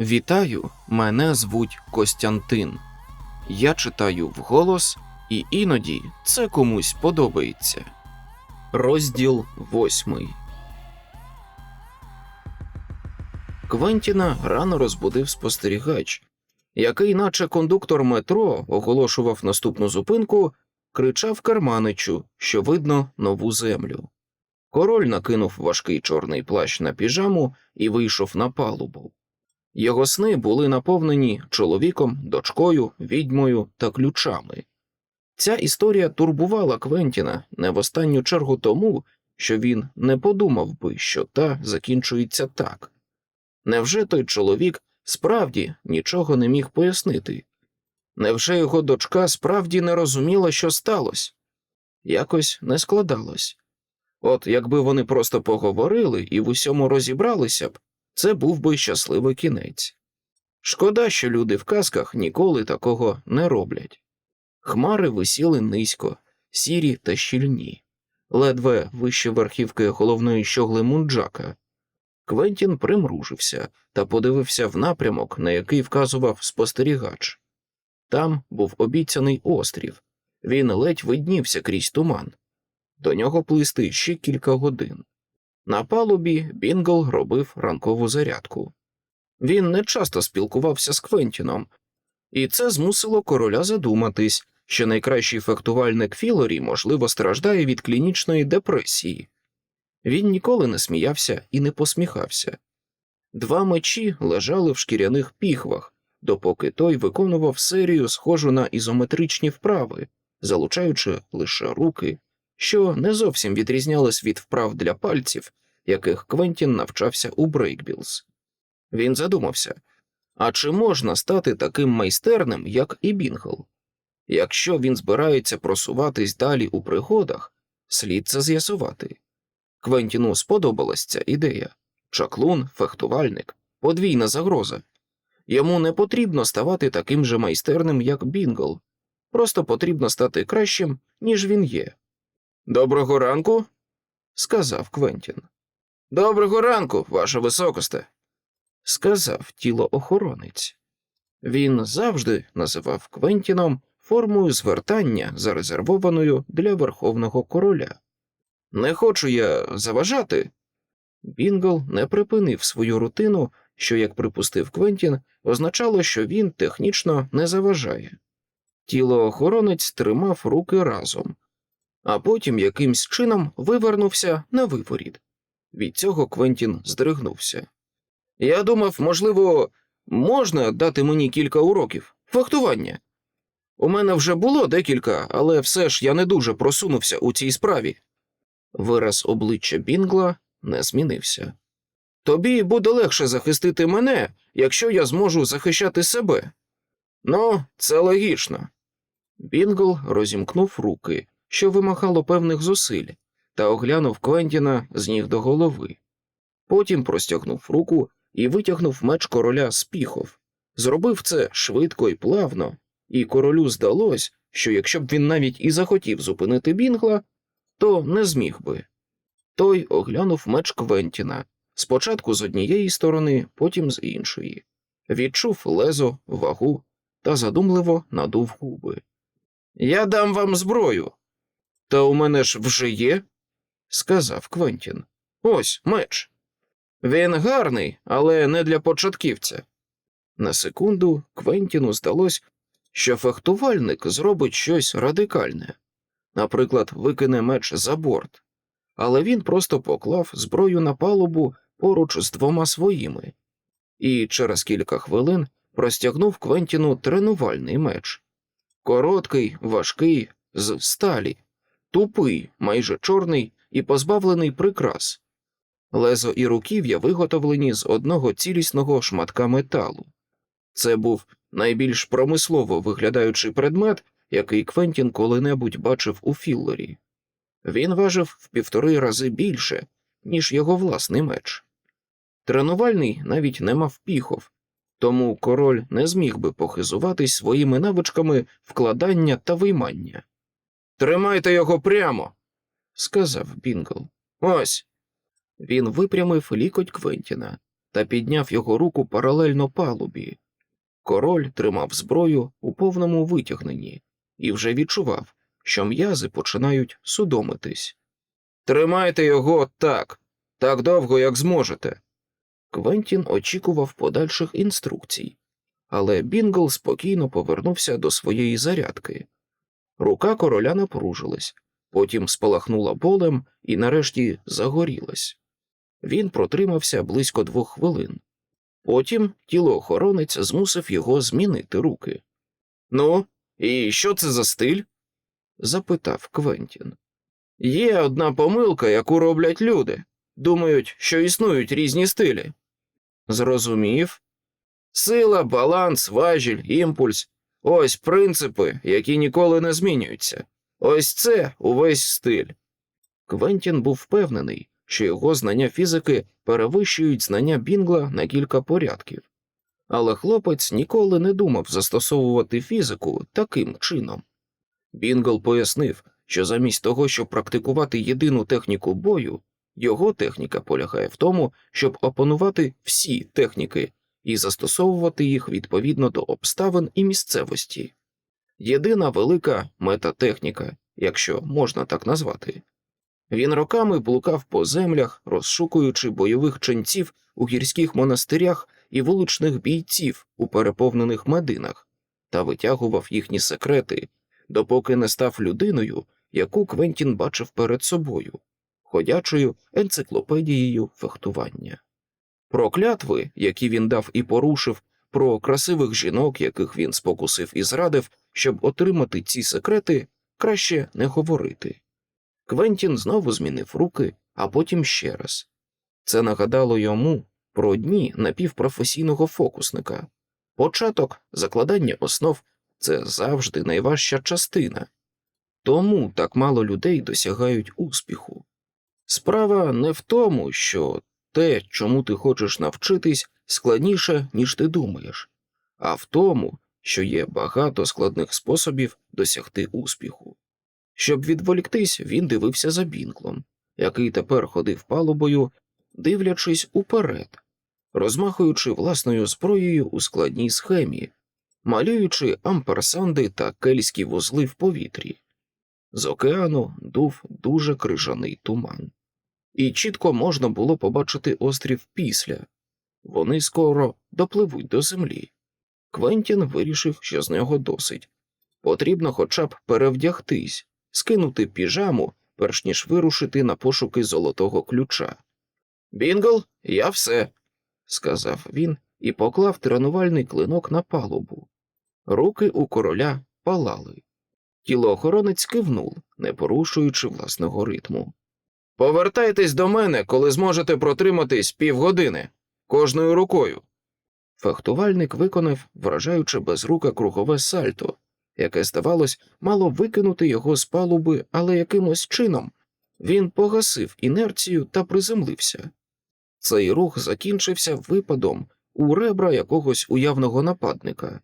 Вітаю, мене звуть Костянтин. Я читаю вголос, і іноді це комусь подобається. Розділ восьмий. Квентіна рано розбудив спостерігач, який, наче кондуктор метро, оголошував наступну зупинку, кричав Карманичу, що видно нову землю. Король накинув важкий чорний плащ на піжаму і вийшов на палубу. Його сни були наповнені чоловіком, дочкою, відьмою та ключами. Ця історія турбувала Квентіна не в останню чергу тому, що він не подумав би, що та закінчується так. Невже той чоловік справді нічого не міг пояснити? Невже його дочка справді не розуміла, що сталося? Якось не складалось. От якби вони просто поговорили і в усьому розібралися б, це був би щасливий кінець. Шкода, що люди в казках ніколи такого не роблять. Хмари висіли низько, сірі та щільні, ледве вище верхівки головної щогли мунджака. Квентін примружився та подивився в напрямок, на який вказував спостерігач. Там був обіцяний острів, він ледь виднівся крізь туман. До нього плисти ще кілька годин. На палубі Бінгл робив ранкову зарядку. Він не часто спілкувався з Квентіном, і це змусило короля задуматись, що найкращий фехтувальник Філорі, можливо, страждає від клінічної депресії. Він ніколи не сміявся і не посміхався. Два мечі лежали в шкіряних піхвах, допоки той виконував серію, схожу на ізометричні вправи, залучаючи лише руки, що не зовсім відрізнялись від вправ для пальців, яких Квентін навчався у Брейкбілз. Він задумався а чи можна стати таким майстерним, як і Бінгл? Якщо він збирається просуватись далі у пригодах, слід це з'ясувати. Квентіну сподобалась ця ідея чаклун, фехтувальник, подвійна загроза. Йому не потрібно ставати таким же майстерним, як Бінгл, просто потрібно стати кращим, ніж він є. Доброго ранку, сказав Квентін. Доброго ранку, ваше високосте, сказав тілоохоронець. Він завжди називав Квентіном формою звертання, зарезервованою для верховного короля. Не хочу я заважати. Бінгл не припинив свою рутину, що, як припустив Квентін, означало, що він технічно не заважає. Тілоохоронець тримав руки разом, а потім якимсь чином вивернувся на виворіт. Від цього Квентін здригнувся. Я думав, можливо, можна дати мені кілька уроків фехтування. У мене вже було декілька, але все ж я не дуже просунувся у цій справі. Вираз обличчя Бінгла не змінився. Тобі буде легше захистити мене, якщо я зможу захищати себе. Ну, це логічно. Бінгл розімкнув руки, що вимагало певних зусиль, та оглянув Квентіна з ніг до голови. Потім простягнув руку і витягнув меч короля з піхов. Зробив це швидко і плавно, і королю здалось, що якщо б він навіть і захотів зупинити Бінгла, то не зміг би. Той оглянув меч Квентіна спочатку з однієї сторони, потім з іншої, відчув лезо, вагу та задумливо надув губи. Я дам вам зброю. Та у мене ж вже є, сказав Квентін. Ось меч. Він гарний, але не для початківця. На секунду Квентіну здалось, що фехтувальник зробить щось радикальне, наприклад, викине меч за борт, але він просто поклав зброю на палубу поруч з двома своїми, і через кілька хвилин простягнув Квентіну тренувальний меч. Короткий, важкий, з сталі, тупий, майже чорний і позбавлений прикрас. Лезо і руків'я виготовлені з одного цілісного шматка металу. Це був найбільш промислово виглядаючий предмет, який Квентін коли-небудь бачив у Філлорі. Він важив в півтори рази більше, ніж його власний меч. Тренувальний навіть не мав піхов, тому король не зміг би похизуватись своїми навичками вкладання та виймання. Тримайте його прямо, сказав Бінгл. Ось. Він випрямив лікоть Квентіна, та підняв його руку паралельно палубі. Король тримав зброю у повному витягненні і вже відчував, що м'язи починають судомитись. Тримайте його так, так довго, як зможете. Квентін очікував подальших інструкцій, але Бінгл спокійно повернувся до своєї зарядки. Рука короля напружилась, потім спалахнула болем і нарешті загорілась. Він протримався близько двох хвилин. Потім тілоохоронець змусив його змінити руки. Ну, і що це за стиль? запитав Квентін. Є одна помилка, яку роблять люди. Думають, що існують різні стилі. Зрозумів. Сила, баланс, важіль, імпульс ось принципи, які ніколи не змінюються. Ось це увесь стиль. Квентін був впевнений, що його знання фізики перевищують знання Бінгла на кілька порядків. Але хлопець ніколи не думав застосовувати фізику таким чином. Бінгл пояснив, що замість того, щоб практикувати єдину техніку бою, його техніка полягає в тому, щоб опанувати всі техніки і застосовувати їх відповідно до обставин і місцевості. Єдина велика метатехніка, якщо можна так назвати. Він роками блукав по землях, розшукуючи бойових ченців у гірських монастирях і вуличних бійців у переповнених мединах, та витягував їхні секрети, допоки не став людиною, яку Квентін бачив перед собою, ходячою енциклопедією фехтування. Про клятви, які він дав і порушив, про красивих жінок, яких він спокусив і зрадив, щоб отримати ці секрети, краще не говорити. Квентін знову змінив руки, а потім ще раз. Це нагадало йому про дні напівпрофесійного фокусника. Початок, закладання основ це завжди найважча частина. Тому так мало людей досягають успіху. Справа не в тому, що те, чому ти хочеш навчитись, складніше, ніж ти думаєш, а в тому, що є багато складних способів досягти успіху. Щоб відволіктись, він дивився за Бінклом, який тепер ходив палубою, дивлячись уперед, розмахуючи власною зброєю у складній схемі, малюючи амперсанди та кельські вузли в повітрі. З океану дув дуже крижаний туман, і чітко можна було побачити острів після вони скоро допливуть до землі. Квентін вирішив, що з нього досить. Потрібно хоча б перевдягтись, скинути піжаму, перш ніж вирушити на пошуки золотого ключа. Бінгл, я все, сказав він і поклав тренувальний клинок на палубу. Руки у короля палали. Тілоохоронець кивнув, не порушуючи власного ритму. Повертайтесь до мене, коли зможете протриматись півгодини, кожною рукою. Фехтувальник виконав, вражаючи безрука кругове сальто, яке, здавалось, мало викинути його з палуби, але якимось чином він погасив інерцію та приземлився. Цей рух закінчився випадом у ребра якогось уявного нападника.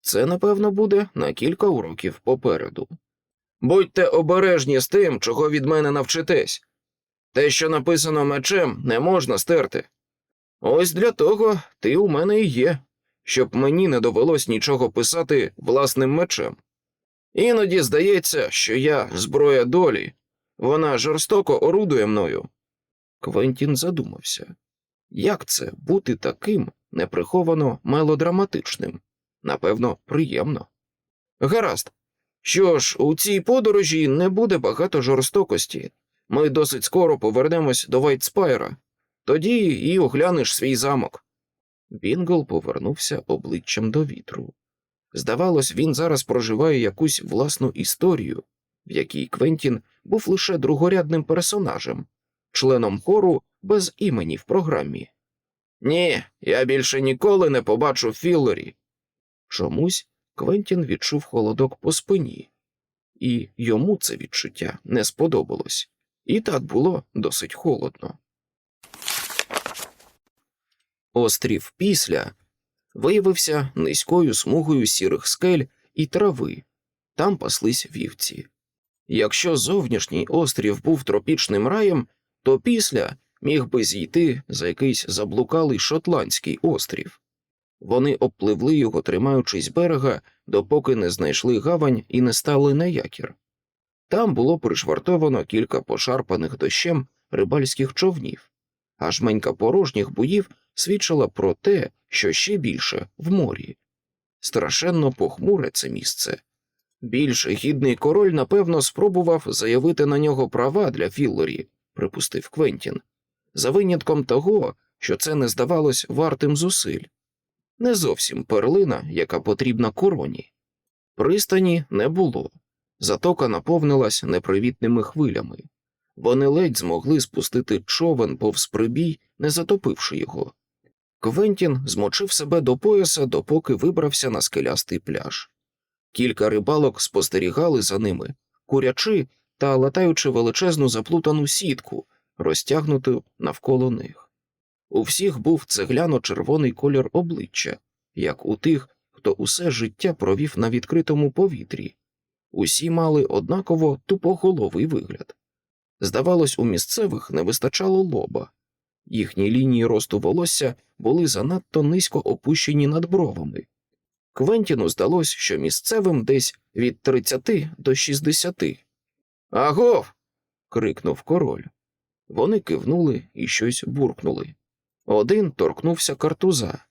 Це, напевно, буде на кілька уроків попереду. Будьте обережні з тим, чого від мене навчитесь. Те, що написано мечем, не можна стерти. Ось для того ти у мене і є, щоб мені не довелось нічого писати власним мечем. Іноді здається, що я зброя долі, вона жорстоко орудує мною. Квентін задумався як це бути таким неприховано мелодраматичним? Напевно, приємно. Гаразд. Що ж, у цій подорожі не буде багато жорстокості. Ми досить скоро повернемось до Вайтспайра. Тоді і оглянеш свій замок. Бінгл повернувся обличчям до вітру. Здавалось, він зараз проживає якусь власну історію, в якій Квентін був лише другорядним персонажем, членом хору без імені в програмі. Ні, я більше ніколи не побачу Філлері. Чомусь Квентін відчув холодок по спині, і йому це відчуття не сподобалось. І так було досить холодно. Острів після виявився низькою смугою сірих скель і трави, там паслись вівці. Якщо зовнішній острів був тропічним раєм, то після міг би зійти за якийсь заблукалий шотландський острів. Вони обпливли його, тримаючись берега, допоки не знайшли гавань і не стали на якір. Там було пришвартовано кілька пошарпаних дощем рибальських човнів, а жменька порожніх боїв свідчила про те, що ще більше в морі. Страшенно похмуре це місце. Більш гідний король, напевно, спробував заявити на нього права для Філлорі, припустив Квентін, за винятком того, що це не здавалось вартим зусиль. Не зовсім перлина, яка потрібна короні. Пристані не було. Затока наповнилась непривітними хвилями. Вони ледь змогли спустити човен повз прибій, не затопивши його. Квентін змочив себе до пояса, допоки вибрався на скелястий пляж. Кілька рибалок спостерігали за ними, курячи та латаючи величезну заплутану сітку, розтягнуту навколо них. У всіх був цегляно-червоний колір обличчя, як у тих, хто усе життя провів на відкритому повітрі. Усі мали однаково тупоголовий вигляд. Здавалось, у місцевих не вистачало лоба. Їхні лінії росту волосся були занадто низько опущені над бровами. Квентіну здалось, що місцевим десь від 30 до 60. Агов. крикнув король. Вони кивнули і щось буркнули. Один торкнувся картуза.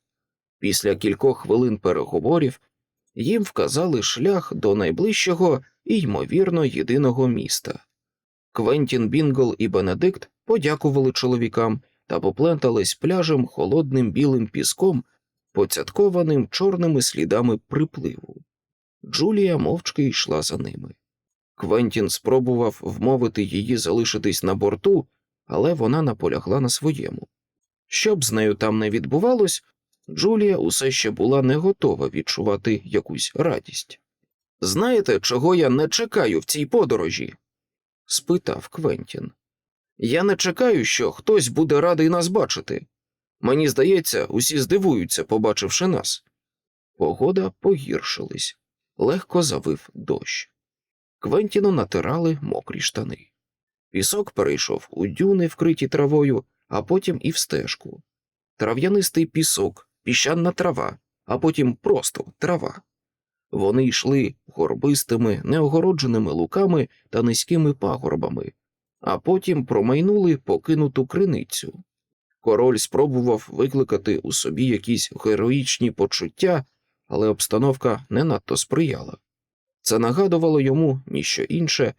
Після кількох хвилин переговорів їм вказали шлях до найближчого і, ймовірно, єдиного міста. Квентін Бінгл і Бенедикт подякували чоловікам та поплентались пляжем холодним білим піском, поцяткованим чорними слідами припливу. Джулія мовчки йшла за ними. Квентін спробував вмовити її залишитись на борту, але вона наполягла на своєму. Щоб з нею там не відбувалось, Джулія усе ще була не готова відчувати якусь радість. Знаєте, чого я не чекаю в цій подорожі? Спитав Квентін. Я не чекаю, що хтось буде радий нас бачити. Мені здається, усі здивуються, побачивши нас. Погода погіршилась, легко завив дощ. Квентіну натирали мокрі штани. Пісок перейшов у дюни, вкриті травою, а потім і в стежку. Трав'янистий пісок, піщана трава, а потім просто трава. Вони йшли горбистими, неогородженими луками та низькими пагорбами, а потім промайнули покинуту криницю. Король спробував викликати у собі якісь героїчні почуття, але обстановка не надто сприяла. Це нагадувало йому ніщо інше,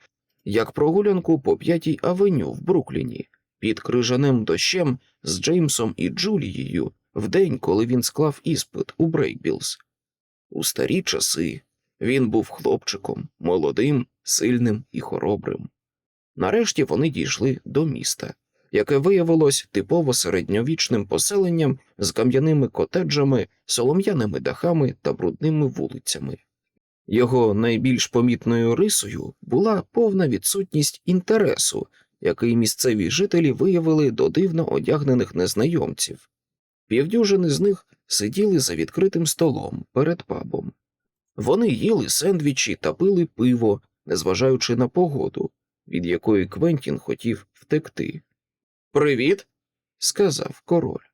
як прогулянку по п'ятій авеню в Брукліні під крижаним дощем з Джеймсом і Джулією в день, коли він склав іспит у Брейкбілз. У старі часи він був хлопчиком, молодим, сильним і хоробрим. Нарешті вони дійшли до міста, яке виявилось типово середньовічним поселенням з кам'яними котеджами, солом'яними дахами та брудними вулицями. Його найбільш помітною рисою була повна відсутність інтересу, який місцеві жителі виявили до дивно одягнених незнайомців. Півдюжини з них сиділи за відкритим столом перед пабом. Вони їли сендвічі та пили пиво, незважаючи на погоду, від якої Квентін хотів втекти. Привіт, сказав король.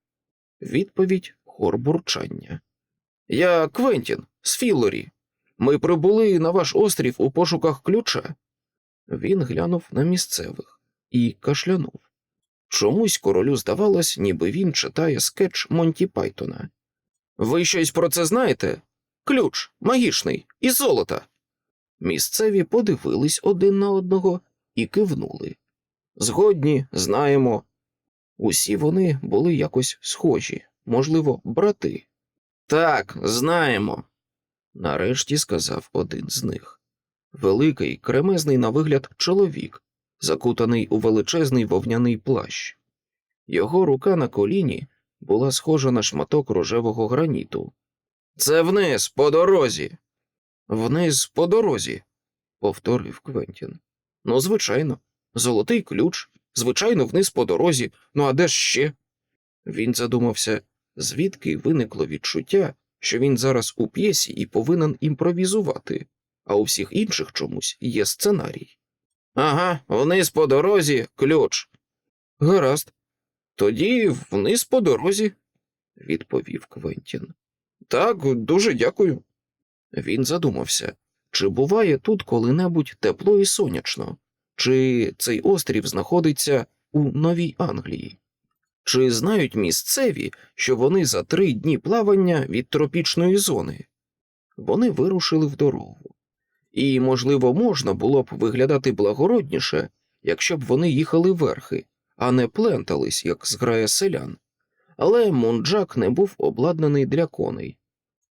Відповідь хор бурчання. Я Квентін з Філлорі. Ми прибули на ваш острів у пошуках ключа. Він глянув на місцевих і кашлянув. Чомусь королю здавалось, ніби він читає скетч Монті Пайтона. Ви щось про це знаєте? Ключ магічний із золота. Місцеві подивились один на одного і кивнули. Згодні, знаємо. Усі вони були якось схожі, можливо, брати. Так, знаємо, нарешті сказав один з них. Великий, кремезний на вигляд чоловік, закутаний у величезний вовняний плащ. Його рука на коліні була схожа на шматок рожевого граніту. Це вниз, по дорозі. Вниз по дорозі, повторив Квентін. Ну, звичайно, золотий ключ, звичайно, вниз по дорозі, ну а де ж ще? Він задумався, звідки виникло відчуття, що він зараз у п'єсі і повинен імпровізувати, а у всіх інших чомусь є сценарій. Ага, вниз по дорозі ключ. Гаразд. Тоді вниз по дорозі, відповів Квентін. Так, дуже дякую. Він задумався, чи буває тут коли-небудь тепло і сонячно, чи цей острів знаходиться у Новій Англії? Чи знають місцеві, що вони за три дні плавання від тропічної зони? Вони вирушили в дорогу. І, можливо, можна було б виглядати благородніше, якщо б вони їхали верхи, а не плентались, як зграя селян. Але Мунджак не був обладнаний для коней.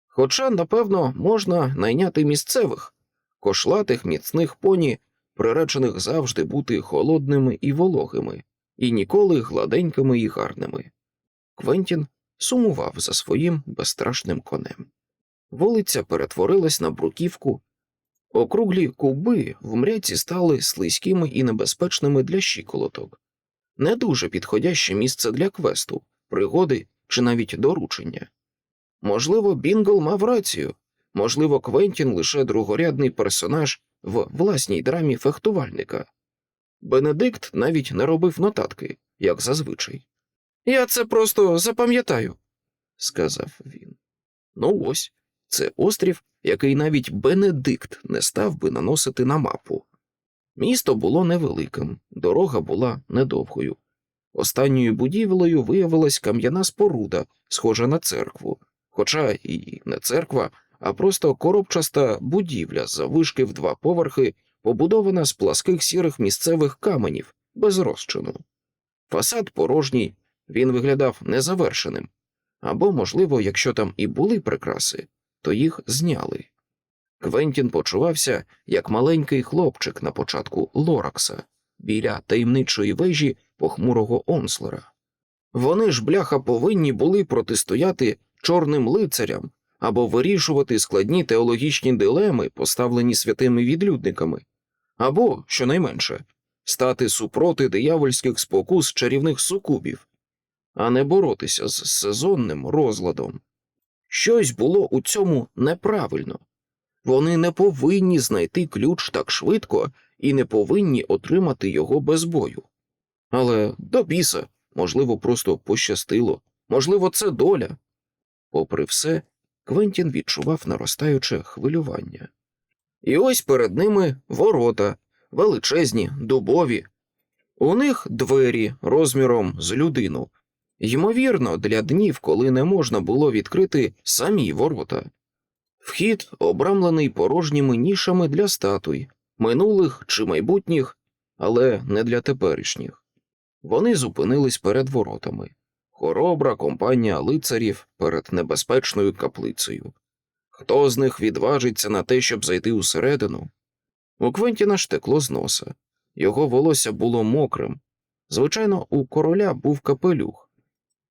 Хоча, напевно, можна найняти місцевих, кошлатих міцних поні, приречених завжди бути холодними і вологими, і ніколи гладенькими і гарними. Квентін сумував за своїм безстрашним конем. Вулиця перетворилась на бруківку. Округлі куби в мряці стали слизькими і небезпечними для щиколоток. Не дуже підходяще місце для квесту, пригоди чи навіть доручення. Можливо, Бінгл мав рацію, можливо, Квентін лише другорядний персонаж в власній драмі фехтувальника. Бенедикт навіть не робив нотатки, як зазвичай. Я це просто запам'ятаю, сказав він. Ну ось, це острів, який навіть Бенедикт не став би наносити на мапу. Місто було невеликим, дорога була недовгою. Останньою будівлею виявилась кам'яна споруда, схожа на церкву, хоча і не церква, а просто коробчаста будівля заввишки в два поверхи, побудована з пласких сірих місцевих каменів без розчину. Фасад порожній, він виглядав незавершеним, або, можливо, якщо там і були прикраси, то їх зняли. Квентін почувався як маленький хлопчик на початку Лоракса біля таємничої вежі похмурого онслера. Вони ж, бляха, повинні були протистояти чорним лицарям або вирішувати складні теологічні дилеми, поставлені святими відлюдниками, або, щонайменше, стати супроти диявольських спокус чарівних сукубів, а не боротися з сезонним розладом. Щось було у цьому неправильно. Вони не повинні знайти ключ так швидко і не повинні отримати його без бою. Але до біса, можливо, просто пощастило, можливо, це доля. Попри все, Квентін відчував наростаюче хвилювання. І ось перед ними ворота, величезні, дубові. У них двері розміром з людину. Ймовірно, для днів, коли не можна було відкрити самі ворота. Вхід обрамлений порожніми нішами для статуй, минулих чи майбутніх, але не для теперішніх. Вони зупинились перед воротами. Хоробра компанія лицарів перед небезпечною каплицею. Хто з них відважиться на те, щоб зайти усередину? У Квентіна ж текло з носа. Його волосся було мокрим. Звичайно, у короля був капелюх.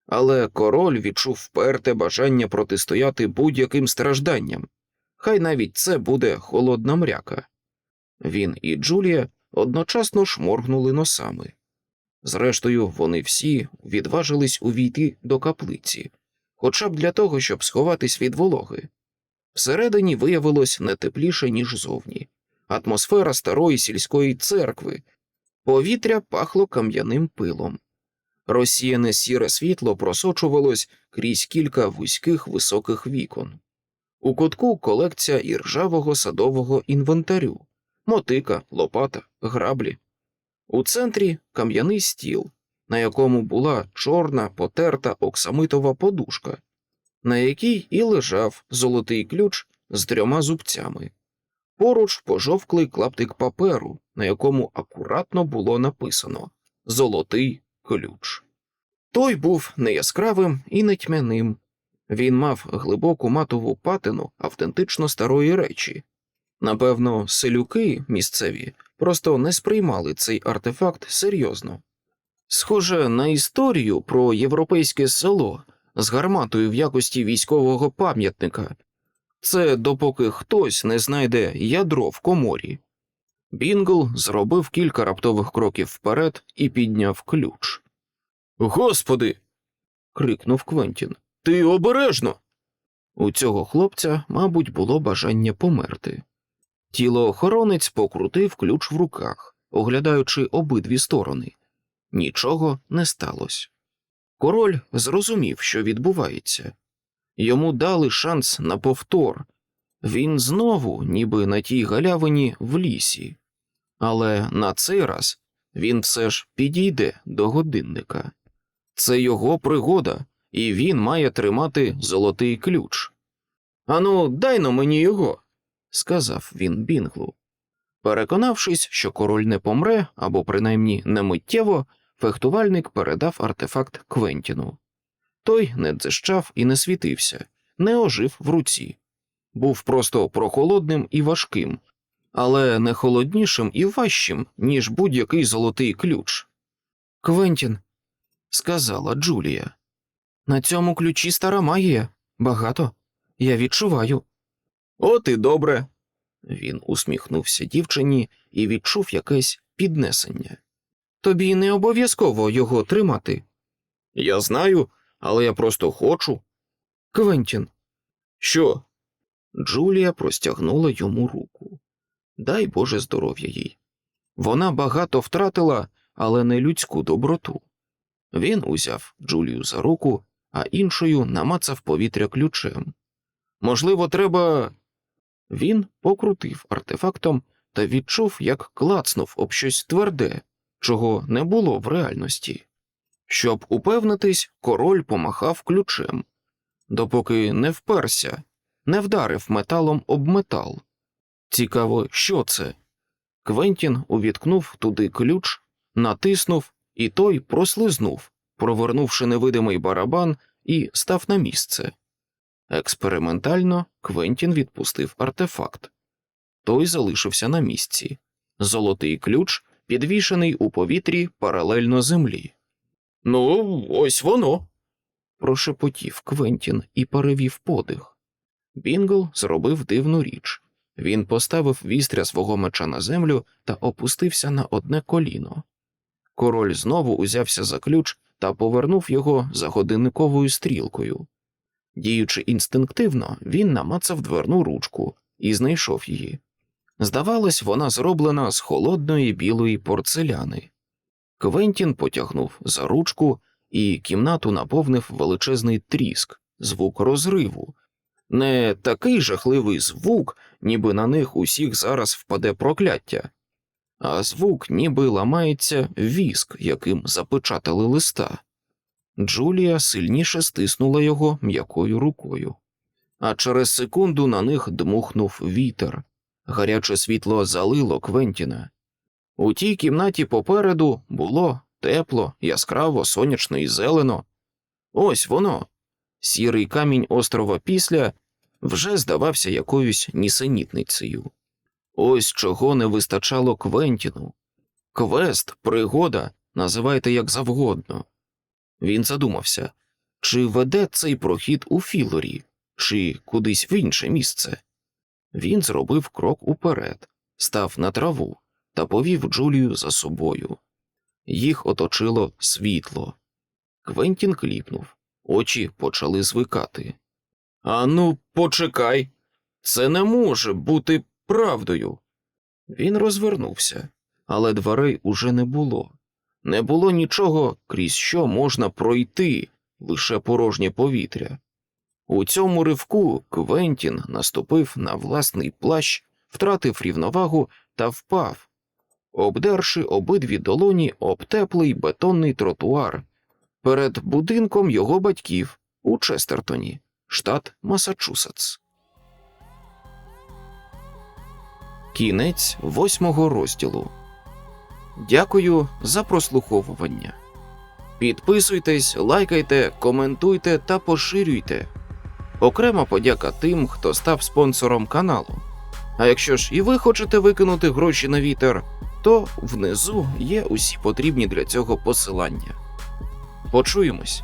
Але король відчув вперте бажання протистояти будь-яким стражданням. Хай навіть це буде холодна мряка. Він і Джулія одночасно шморгнули носами. Зрештою, вони всі відважились увійти до каплиці, хоча б для того, щоб сховатись від вологи. Всередині виявилось не тепліше, ніж зовні. Атмосфера старої сільської церкви, повітря пахло кам'яним пилом. Розсіяне сіре світло просочувалось крізь кілька вузьких високих вікон. У кутку колекція іржавого садового інвентарю, мотика, лопата, граблі. У центрі кам'яний стіл, на якому була чорна потерта оксамитова подушка, на якій і лежав золотий ключ з трьома зубцями. Поруч пожовклий клаптик паперу, на якому акуратно було написано Золотий ключ. Той був не яскравим і не тьмяним. Він мав глибоку матову патину автентично старої речі. Напевно, селюки місцеві просто не сприймали цей артефакт серйозно. Схоже на історію про європейське село з гарматою в якості військового пам'ятника. Це допоки хтось не знайде ядро в коморі. Бінгл зробив кілька раптових кроків вперед і підняв ключ. Господи. крикнув Квентін. Ти обережно. У цього хлопця, мабуть, було бажання померти. Тілоохоронець покрутив ключ в руках, оглядаючи обидві сторони. Нічого не сталося. Король зрозумів, що відбувається. Йому дали шанс на повтор. Він знову, ніби на тій галявині в лісі, але на цей раз він все ж підійде до годинника. Це його пригода, і він має тримати золотий ключ. Ану, дай но мені його, сказав він Бінглу. Переконавшись, що король не помре або принаймні не миттєво, фехтувальник передав артефакт Квентіну. Той не дзищав і не світився, не ожив в руці. Був просто прохолодним і важким, але не холоднішим і важчим, ніж будь-який золотий ключ. Квентін, сказала Джулія. На цьому ключі стара магія. Багато. Я відчуваю. От і добре. Він усміхнувся дівчині і відчув якесь піднесення. Тобі не обов'язково його тримати. Я знаю, але я просто хочу. Квентін. Що? Джулія простягнула йому руку. Дай Боже здоров'я їй. Вона багато втратила, але не людську доброту. Він узяв Джулію за руку, а іншою намацав повітря ключем. Можливо, треба. Він покрутив артефактом та відчув, як клацнув об щось тверде, чого не було в реальності. Щоб упевнитись, король помахав ключем, допоки не вперся, не вдарив металом об метал. Цікаво, що це? Квентін увіткнув туди ключ, натиснув, і той прослизнув, провернувши невидимий барабан і став на місце. Експериментально Квентін відпустив артефакт. Той залишився на місці. Золотий ключ, підвішений у повітрі паралельно землі. Ну, ось воно. прошепотів Квентін і перевів подих. Бінгл зробив дивну річ. Він поставив вістря свого меча на землю та опустився на одне коліно. Король знову узявся за ключ та повернув його за годинниковою стрілкою. Діючи інстинктивно, він намацав дверну ручку і знайшов її. Здавалось, вона зроблена з холодної білої порцеляни. Квентін потягнув за ручку, і кімнату наповнив величезний тріск, звук розриву. Не такий жахливий звук, ніби на них усіх зараз впаде прокляття, а звук, ніби ламається віск, яким запечатали листа. Джулія сильніше стиснула його м'якою рукою, а через секунду на них дмухнув вітер. Гаряче світло залило Квентіна. У тій кімнаті попереду було тепло, яскраво, сонячно і зелено. Ось воно. Сірий камінь острова після вже здавався якоюсь нісенітницею. Ось чого не вистачало Квентіну. Квест, пригода, називайте як завгодно. Він задумався, чи веде цей прохід у Філорі, чи кудись в інше місце. Він зробив крок уперед, став на траву та повів Джулію за собою. Їх оточило світло. Квентін кліпнув, очі почали звикати. Ану, почекай, це не може бути правдою. Він розвернувся, але дверей уже не було. Не було нічого, крізь що можна пройти, лише порожнє повітря. У цьому ривку Квентін наступив на власний плащ, втратив рівновагу та впав, обдерши обидві долоні об теплий бетонний тротуар перед будинком його батьків у Честертоні, штат Масачусетс. Кінець восьмого розділу. Дякую за прослуховування. Підписуйтесь, лайкайте, коментуйте та поширюйте. Окрема подяка тим, хто став спонсором каналу. А якщо ж і ви хочете викинути гроші на вітер, то внизу є усі потрібні для цього посилання. Почуємось!